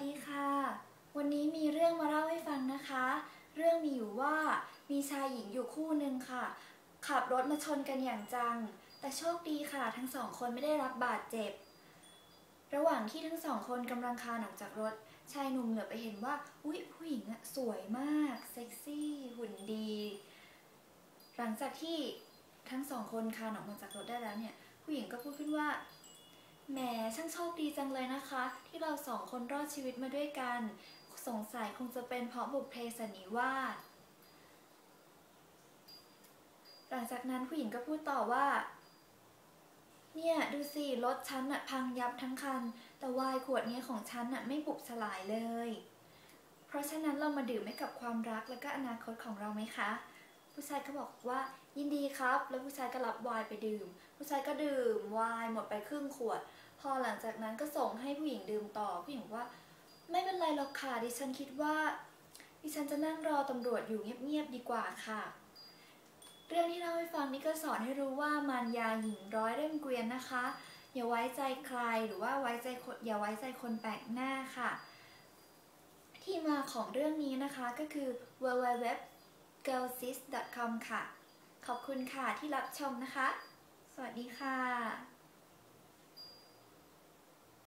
ดีค่ะ วันนี้มีเรื่องมาเล่าให้ฟังนะคะ เรื่องมีอยู่ว่ามีชายหญิงอยู่คู่หนึ่งค่ะ ขับรถมาชนกันอย่างจัง แต่โชคดีค่ะ ทั้งสองคนไม่ได้รับบาดเจ็บ ระหว่างที่ทั้งสองคนกำลังคานออกจากรถ ชายหนุ่มเหลือไปเห็นว่า อุ๊ย ผู้หญิงอะสวยมาก เซ็กซี่ หุ่นดี หลังจากที่ทั้งสองคนคานออกมาจากรถได้แล้วเนี่ย ผู้หญิงก็พูดขึ้นว่า แหมช่างโชคดีจังเลยนะคะ ที่เราสองคนรอดชีวิตมาด้วยกัน สงสัยคงจะเป็นเพราะบุพเพสนนิวาสหลังจากนั้นผู้หญิงก็พูดต่อว่า เนี่ยดูสิรถฉันอะพังยับทั้งคัน แต่วน์ขวดนี้ของฉันอะไม่บุบสลายเลย เพราะฉะนั้นเรามาดื่มให้กับความรักและก็อนาคตของเราไหมคะ ผู้ชายก็บอกว่ายินดีครับ แล้วผู้ชายก็รับไวน์ไปดื่ม ผู้ชายก็ดื่มไวน์หมดไปครึ่งขวด พอหลังจากนั้นก็ส่งให้ผู้หญิงดื่มต่อ ผู้หญิงว่า ไม่เป็นไรหรอกค่ะ ดิฉันคิดว่า ดิฉันจะนั่งรอตำรวจอยู่เงียบๆดีกว่าค่ะ เรื่องที่เล่าให้ฟังนี่ก็สอนให้รู้ว่ามารยาหญิงร้อยเล่มเกวียนนะคะ อย่าไว้ใจใครหรือว่าไว้ใจคนอย่าไว้ใจคนแปลกหน้าค่ะ ที่มาของเรื่องนี้นะคะก็คือ www girlsis.com ค่ะ ขอบคุณค่ะที่รับชมนะคะ สวัสดีค่ะ